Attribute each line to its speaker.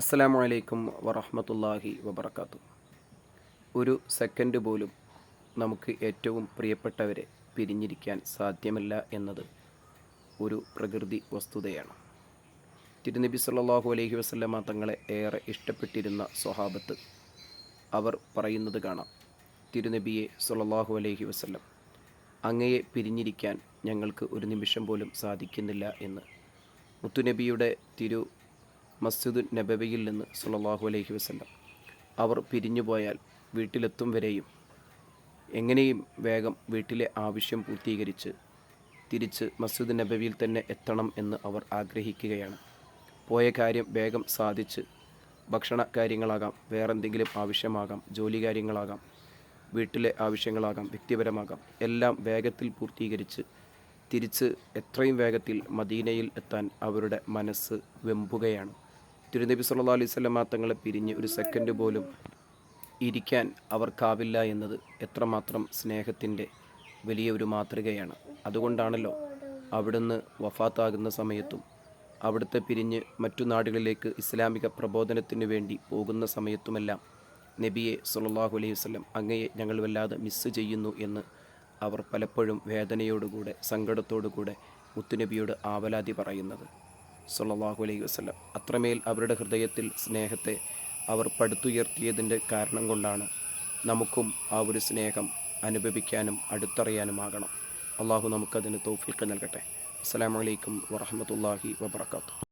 Speaker 1: അസ്സലാമു വലൈക്കും വറഹമത്തല്ലാഹി വബർക്കാത്തു ഒരു സെക്കൻഡ് പോലും നമുക്ക് ഏറ്റവും പ്രിയപ്പെട്ടവരെ പിരിഞ്ഞിരിക്കാൻ സാധ്യമല്ല എന്നത് ഒരു പ്രകൃതി വസ്തുതയാണ്. തിരുനബി സല്ലാഹു അലൈഹി വസല്ലമ തങ്ങളെ ഏറെ ഇഷ്ടപ്പെട്ടിരുന്ന സ്വഹാബത്ത് അവർ പറയുന്നത് കാണാം തിരുനബിയെ സല്ലല്ലാഹു അലൈഹി വസല്ലം അങ്ങയെ പിരിഞ്ഞിരിക്കാൻ ഞങ്ങൾക്ക് ഒരു നിമിഷം പോലും സാധിക്കുന്നില്ല എന്ന്. മുത്തുനബിയുടെ തിരു മസ്ജിദ് നബവിയിൽ നിന്ന് സല്ലല്ലാഹു അലൈഹി വസ്ലം അവർ പിരിഞ്ഞുപോയാൽ വീട്ടിലെത്തും വരെയും എങ്ങനെയും വേഗം വീട്ടിലെ ആവശ്യം പൂർത്തീകരിച്ച് തിരിച്ച് മസ്ജിദ് നബവിയിൽ തന്നെ എത്തണം എന്ന് അവർ ആഗ്രഹിക്കുകയാണ്. പോയ കാര്യം വേഗം സാധിച്ച് ഭക്ഷണ കാര്യങ്ങളാകാം വേറെന്തെങ്കിലും ആവശ്യമാകാം ജോലി കാര്യങ്ങളാകാം വീട്ടിലെ ആവശ്യങ്ങളാകാം വ്യക്തിപരമാകാം എല്ലാം വേഗത്തിൽ പൂർത്തീകരിച്ച് തിരിച്ച് എത്രയും വേഗത്തിൽ മദീനയിൽ എത്താൻ അവരുടെ മനസ്സ് വെമ്പുകയാണ്. തിരുനബി സല്ലാ അലൈഹി വസല്ലമ തങ്ങളെ പിരിഞ്ഞ് ഒരു സെക്കൻഡ് പോലും ഇരിക്കാൻ അവർക്കാവില്ല എന്നത് എത്രമാത്രം സ്നേഹത്തിന്റെ വലിയ ഒരു മാതൃകയാണ്. അതുകൊണ്ടാണല്ലോ അവിടുന്ന് വഫാത്താകുന്ന സമയത്തും അവിടുത്തെ പിരിഞ്ഞ് മറ്റു നാടുകളിലേക്ക് ഇസ്ലാമിക പ്രബോധനത്തിന് വേണ്ടി പോകുന്ന സമയത്തുമെല്ലാം നബിയെ സല്ലല്ലാഹു അലൈഹി വസല്ലം അങ്ങയെ ഞങ്ങൾ വല്ലാതെ മിസ്സ് ചെയ്യുന്നു എന്ന് അവർ പലപ്പോഴും വേദനയോടുകൂടെ സങ്കടത്തോടുകൂടെ മുത്തുനബിയോട് ആവലാതി പറയുന്നത്. സല്ലല്ലാഹു അലൈഹി വസ്ലം അത്രമേൽ അവരുടെ ഹൃദയത്തിൽ സ്നേഹത്തെ അവർ പടുത്തുയർത്തിയതിന്റെ കാരണം കൊണ്ടാണ് നമുക്കും ആ ഒരു സ്നേഹം അനുഭവിക്കാനും അടുത്തറിയാനുമാകണം. അള്ളാഹു നമുക്കതിന് തൗഫീഖ് നൽകട്ടെ. അസ്സാം അലൈക്കും വറഹ്മത്തുള്ളാഹി വബർക്കാത്തു